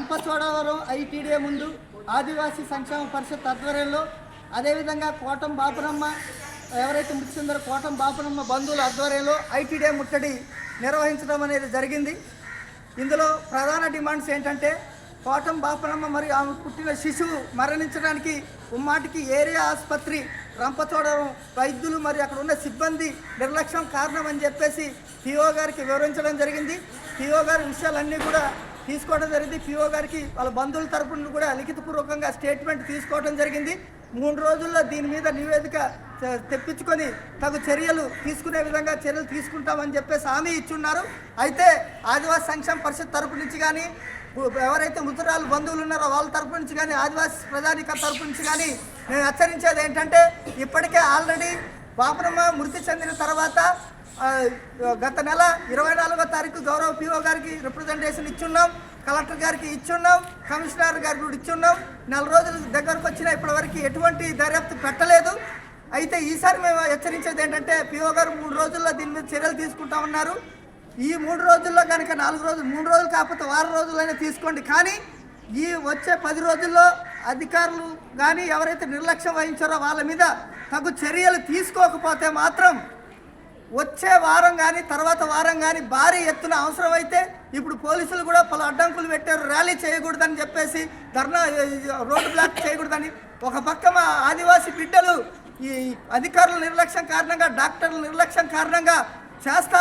Rampachodavaram ITDA ముందు ఆదివాసీ సంక్షేమ పరిషత్ ఆధ్వర్యంలో అదేవిధంగా కోటం బాపురమ్మ ఎవరైతే మృతి చెందారో కోటం బాపురమ్మ బంధువుల ఆధ్వర్యంలో ఐటీడీఏ ముట్టడి నిర్వహించడం అనేది జరిగింది. ఇందులో ప్రధాన డిమాండ్స్ ఏంటంటే కోటం బాపనమ్మ మరియు ఆమె పుట్టిన శిశువు మరణించడానికి ఉమ్మాటికి ఏరియా ఆసుపత్రి రంపచోడవరం వైద్యులు మరియు అక్కడ ఉన్న సిబ్బంది నిర్లక్ష్యం కారణం అని చెప్పేసి పిఓ గారికి వివరించడం జరిగింది. పిఓ గారి విషయాలన్నీ కూడా తీసుకోవడం జరిగింది. పిఓ గారికి వాళ్ళ బంధువుల తరపున కూడా లిఖితపూర్వకంగా స్టేట్మెంట్ తీసుకోవడం జరిగింది. మూడు రోజుల్లో దీని మీద నివేదిక తెప్పించుకొని తగు చర్యలు తీసుకునే విధంగా చర్యలు తీసుకుంటామని చెప్పేసి హామీ ఇచ్చున్నారు. అయితే ఆదివాసీ సంక్షేమ పరిషత్ తరపు నుంచి కానీ ఎవరైతే మృతురాలు బంధువులు ఉన్నారో వాళ్ళ తరపు నుంచి కానీ ఆదివాసీ ప్రజానిక తరపు నుంచి కానీ నేను హెచ్చరించేది ఏంటంటే ఇప్పటికే ఆల్రెడీ బాపురమ్మ మృతి చెందిన తర్వాత గత నెల ఇరవై నాలుగో తారీఖు గౌరవ పిఓ గారికి రిప్రజెంటేషన్ ఇచ్చున్నాం కలెక్టర్ గారికి ఇచ్చున్నాం కమిషనర్ గారికి కూడా ఇచ్చున్నాం. నెల రోజుల దగ్గరకు వచ్చిన ఇప్పటివరకు ఎటువంటి దర్యాప్తు పెట్టలేదు. అయితే ఈసారి మేము హెచ్చరించేది ఏంటంటే పిఓ గారు మూడు రోజుల్లో దీని మీద చర్యలు తీసుకుంటామన్నారు ఈ మూడు రోజుల్లో కనుక నాలుగు రోజులు మూడు రోజులు కాకపోతే వారం రోజులైనా తీసుకోండి. కానీ ఈ వచ్చే పది రోజుల్లో అధికారులు కానీ ఎవరైతే నిర్లక్ష్యం వహించారో వాళ్ళ మీద తగు చర్యలు తీసుకోకపోతే మాత్రం వచ్చే వారం కానీ తర్వాత వారం కానీ భారీ ఎత్తున అవసరమైతే ఇప్పుడు పోలీసులు కూడా పలు అడ్డంకులు పెట్టారు. ర్యాలీ చేయకూడదని చెప్పేసి ధర్నా రోడ్డు బ్లాక్ చేయకూడదని. ఒక పక్క మా ఆదివాసీ బిడ్డలు ఈ అధికారుల నిర్లక్ష్యం కారణంగా డాక్టర్ల నిర్లక్ష్యం కారణంగా చేస్తా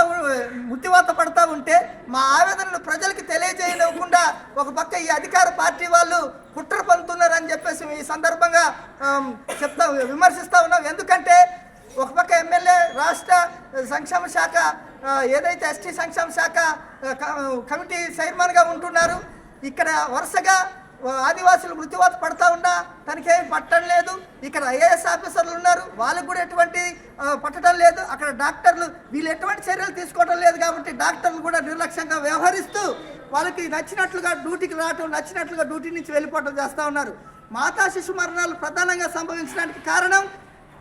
ముత్తివాత పడతా ఉంటే మా ఆవేదనను ప్రజలకి తెలియజేయనివ్వకుండా ఒక పక్క ఈ అధికార పార్టీ వాళ్ళు కుట్ర పంతున్నారని చెప్పేసి ఈ సందర్భంగా చెప్తా విమర్శిస్తా ఉన్నాం. ఎందుకంటే ఒక పక్క ఎమ్మెల్యే రాష్ట్ర సంక్షేమ శాఖ ఏదైతే ఎస్టీ సంక్షేమ శాఖ క- కమిటీ చైర్మన్గా ఉంటున్నారు ఇక్కడ వరుసగా ఆదివాసులు మృత్యువాత పడతా ఉన్నా తనకేం పట్టడం లేదు. ఇక్కడ ఐఏఎస్ ఆఫీసర్లు ఉన్నారు వాళ్ళకు కూడా ఎటువంటి పట్టడం లేదు. అక్కడ డాక్టర్లు వీళ్ళు ఎటువంటి చర్యలు తీసుకోవడం లేదు కాబట్టి డాక్టర్లు కూడా నిర్లక్ష్యంగా వ్యవహరిస్తూ వాళ్ళకి నచ్చినట్లుగా డ్యూటీకి రావటం నచ్చినట్లుగా డ్యూటీ నుంచి వెళ్ళిపోవటం చేస్తూ ఉన్నారు. మాతా శిశు మరణాలు ప్రధానంగా సంభవించడానికి కారణం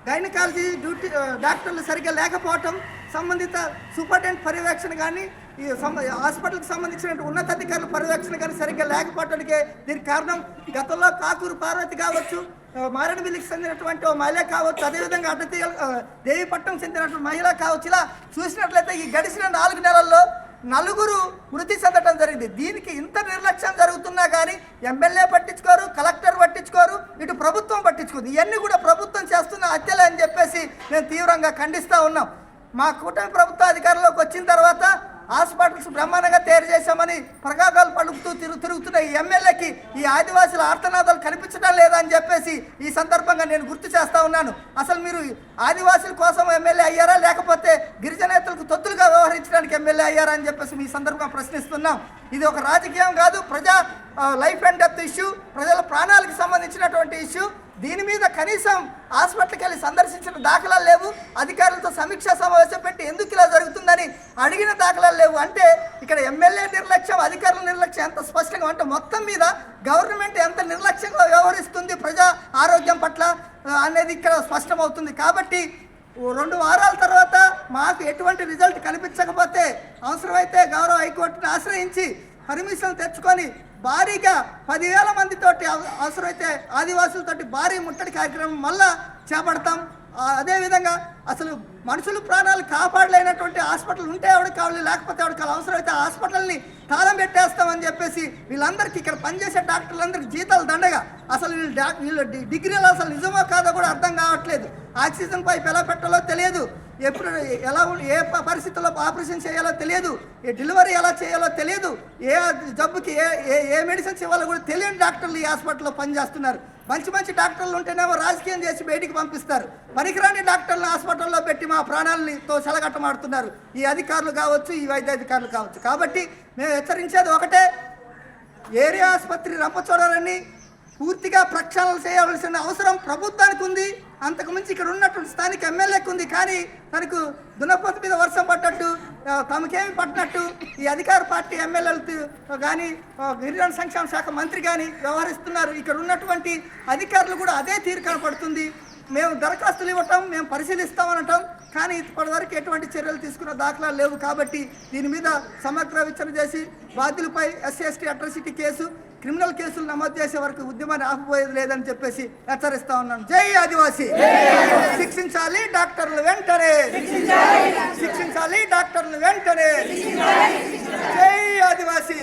గైనకాలజీ డ్యూటీ డాక్టర్లు సరిగ్గా లేకపోవటం సంబంధిత సూపరింటెండెంట్ పర్యవేక్షణ కానీ ఈ హాస్పిటల్కి సంబంధించిన ఉన్నతాధికారుల పర్యవేక్షణ కానీ సరిగ్గా లేకపోవటానికే దీనికి కారణం. గతంలో కాకూరు పార్వతి కావచ్చు మారేడుమిల్లికి చెందినటువంటి ఓ మహిళ కావచ్చు అదేవిధంగా అడ్డతీయ దేవిపట్నం చెందినటువంటి మహిళ కావచ్చు. ఇలా చూసినట్లయితే ఈ గడిచిన నాలుగు నెలల్లో నలుగురు మృతి చెందడం జరిగింది. దీనికి ఇంత నిర్లక్ష్యం జరుగుతున్నా కానీ ఎమ్మెల్యే పట్టించుకోరు కలెక్టర్ పట్టించుకోరు ఇటు ప్రభుత్వం పట్టించుకోదు. ఇవన్నీ కూడా ప్రభుత్వం చేస్తున్న హత్యలే అని చెప్పేసి మేము తీవ్రంగా ఖండిస్తూ ఉన్నాం. మా కూటమి ప్రభుత్వ అధికారంలోకి వచ్చిన తర్వాత హాస్పిటల్స్ బ్రహ్మాండంగా తయారు చేశామని ప్రగాగాలు పలుకుతూ తిరుగు తిరుగుతున్న ఈ ఎమ్మెల్యేకి ఈ ఆదివాసుల ఆర్తనాదాలు కనిపించడం లేదని చెప్పేసి ఈ సందర్భంగా నేను గుర్తు చేస్తా ఉన్నాను. అసలు మీరు ఆదివాసుల కోసం ఎమ్మెల్యే అయ్యారా? లేకపోతే గిరిజన తొత్తులుగా వ్యవహరించడానికి ఎమ్మెల్యే అయ్యారని చెప్పేసి మీ సందర్భంగా ప్రశ్నిస్తున్నాం. ఇది ఒక రాజకీయం కాదు ప్రజా లైఫ్ అండ్ డెత్ ఇష్యూ ప్రజల ప్రాణాలకు సంబంధించినటువంటి ఇష్యూ. దీని మీద కనీసం హాస్పిటల్కి వెళ్ళి సందర్శించిన దాఖలాలు లేవు. అధికారులతో సమీక్షా సమావేశం పెట్టి ఎందుకు ఇలా జరుగుతుందని అడిగిన దాఖలాలు లేవు. అంటే ఇక్కడ ఎమ్మెల్యే నిర్లక్ష్యం అధికారుల నిర్లక్ష్యం ఎంత స్పష్టంగా అంటే మొత్తం మీద గవర్నమెంట్ ఎంత నిర్లక్ష్యంగా వ్యవహరిస్తుంది ప్రజా ఆరోగ్యం పట్ల అనేది ఇక్కడ స్పష్టమవుతుంది. కాబట్టి రెండు వారాల తర్వాత మాకు ఎటువంటి రిజల్ట్ కనిపించకపోతే అవసరమైతే గౌరవ హైకోర్టును ఆశ్రయించి పర్మిషన్ తెచ్చుకొని భారీగా పదివేల మందితోటి అవసరమైతే ఆదివాసులతోటి భారీ ముట్టడి కార్యక్రమం మళ్ళా చేపడతాం. అదేవిధంగా అసలు మనుషులు ప్రాణాలు కాపాడలేనటువంటి హాస్పిటల్ ఉంటే ఎవరికి కావాలి లేకపోతే ఎవరికి కావాలి అవసరమైతే హాస్పిటల్ని తాళం పెట్టేస్తామని చెప్పేసి వీళ్ళందరికీ ఇక్కడ పనిచేసే డాక్టర్లందరికీ జీతాలు దండగా. అసలు వీళ్ళు డా వీళ్ళు డిగ్రీలు అసలు నిజమో కాదో కూడా అర్థం కావట్లేదు. ఆక్సిజన్ పైప్ ఎలా పెట్టాలో తెలియదు. ఎప్పుడు ఎలా ఏ పరిస్థితుల్లో ఆపరేషన్ చేయాలో తెలియదు. ఏ డెలివరీ ఎలా చేయాలో తెలియదు. ఏ జబ్బుకి ఏ ఏ ఏ మెడిసిన్స్ ఇవ్వాలో కూడా తెలియని డాక్టర్లు ఈ హాస్పిటల్లో పనిచేస్తున్నారు. మంచి మంచి డాక్టర్లు ఉంటేనేమో రాజకీయం చేసి బయటికి పంపిస్తారు. పనికిరాని డాక్టర్లు హాస్పిటల్లో పెట్టి మా ప్రాణాలని తో సెలగట్టమాడుతున్నారు ఈ అధికారులు కావచ్చు ఈ వైద్య అధికారులు కావచ్చు. కాబట్టి మేము హెచ్చరించేది ఒకటే. ఏరియా ఆసుపత్రి రంపచోడాలని పూర్తిగా ప్రక్షాళన చేయవలసిన అవసరం ప్రభుత్వానికి ఉంది. అంతకుమించి ఇక్కడ ఉన్నటువంటి స్థానిక ఎమ్మెల్యేకి ఉంది. కానీ తనకు దునపతి మీద వర్షం పడ్డట్టు తమకేమి పట్టినట్టు ఈ అధికార పార్టీ ఎమ్మెల్యేలతో కానీ గిరిజన సంక్షేమ శాఖ మంత్రి కానీ వ్యవహరిస్తున్నారు. ఇక్కడ ఉన్నటువంటి అధికారులు కూడా అదే తీరు కనపడుతుంది. మేము దరఖాస్తులు ఇవ్వటం మేము పరిశీలిస్తామనటం కానీ ఇప్పటివరకు ఎటువంటి చర్యలు తీసుకున్న దాఖలా లేవు కాబట్టి దీని మీద సమగ్ర విచారణ చేసి బాధ్యులపై SC ST atrocity case criminal కేసులు నమోదు చేసే వరకు ఉద్యమాన్ని ఆపబోయేది లేదని చెప్పేసి హెచ్చరిస్తా ఉన్నాను. జై ఆదివాసి! శిక్షించాలి డాక్టర్లు వెంటనే! శిక్షించాలి డాక్టర్లు వెంటనే! జై ఆదివాసి!